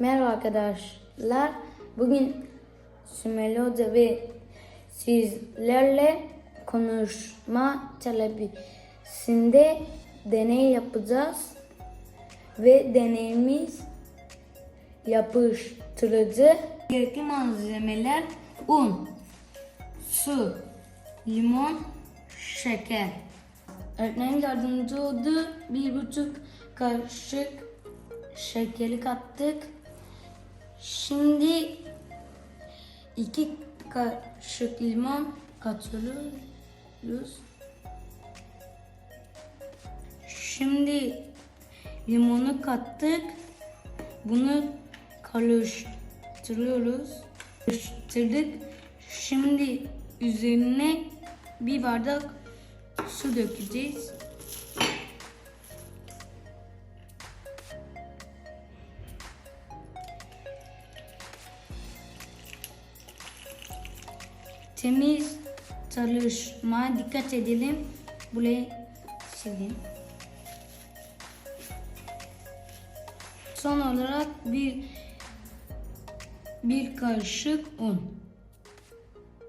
Merhaba arkadaşlar. Bugün Sümeyye Hoca ve sizlerle konuşma talebisinde deney yapacağız. Ve deneyimiz yapıştırıcı. Gerekli malzemeler un, su, limon, şeker. Öğretmenin yardımcı oldu. Bir buçuk kaşık şekeri kattık. Şimdi iki kaşık limon katıyoruz. Şimdi limonu kattık. Bunu karıştırıyoruz. Karıştırdık. Şimdi üzerine bir bardak su dökeceğiz. Temiz çalışmaya dikkat edelim. Burayı silin. Son olarak bir bir kaşık un.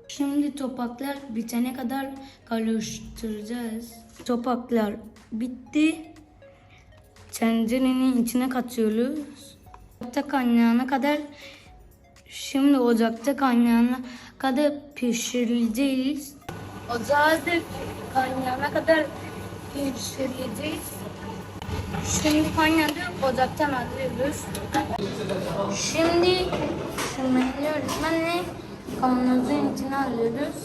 Şimdi topaklar bitene kadar karıştıracağız. Topaklar bitti. Tencerenin içine katıyoruz. Ocakta kaynayana kadar şimdi ocakta kaynayana kadar pişireceğiz. Ocakta kaynayana kadar pişireceğiz. Şimdi kaynadı ocaktan alıyoruz. Şimdi Sümeyye öğretmenle kavanozun içine alıyoruz.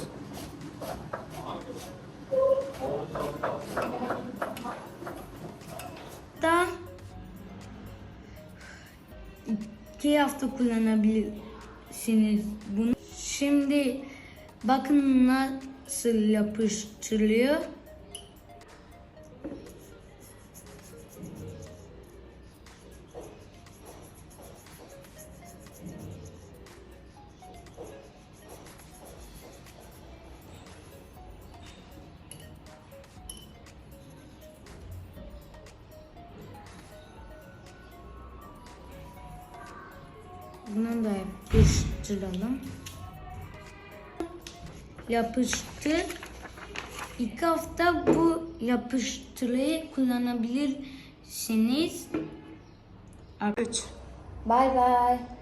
Da iki hafta kullanabilirsiniz bunu. Şimdi bakın nasıl yapıştırılıyor. Bunu da yapıştıralım. Yapıştı. İki hafta bu yapıştırıyı kullanabilirsiniz. 3. Bye bye.